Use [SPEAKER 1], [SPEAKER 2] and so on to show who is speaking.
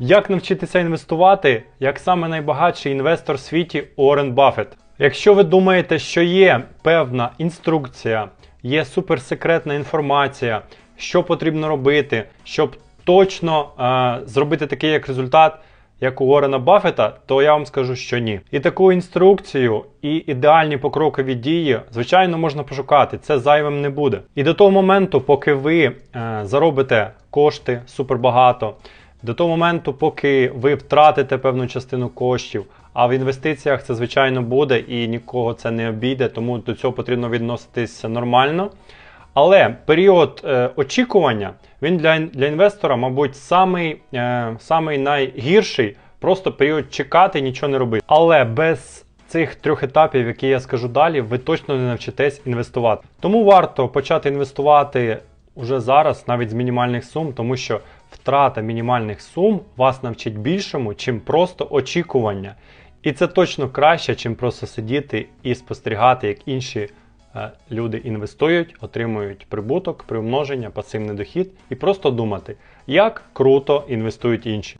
[SPEAKER 1] Як навчитися інвестувати, як саме найбагатший інвестор в світі Уоррен Баффет? Якщо ви думаєте, що є певна інструкція, є суперсекретна інформація, що потрібно робити, щоб точно е, зробити такий як результат, як у Уоррена Баффета, то я вам скажу, що ні. І таку інструкцію, і ідеальні покрокові дії, звичайно, можна пошукати. Це зайвим не буде. І до того моменту, поки ви е, заробите кошти супербагато, до того моменту, поки ви втратите певну частину коштів, а в інвестиціях це звичайно буде і нікого це не обійде, тому до цього потрібно відноситися нормально. Але період е, очікування він для, для інвестора, мабуть, самий, е, самий найгірший, просто період чекати нічого не робити. Але без цих трьох етапів, які я скажу далі, ви точно не навчитесь інвестувати. Тому варто почати інвестувати уже зараз, навіть з мінімальних сум, тому що втрата мінімальних сум вас навчить більшому, чим просто очікування. І це точно краще, чим просто сидіти і спостерігати, як інші е, люди інвестують, отримують прибуток, приумноження, пасивний дохід, і просто думати, як круто інвестують інші.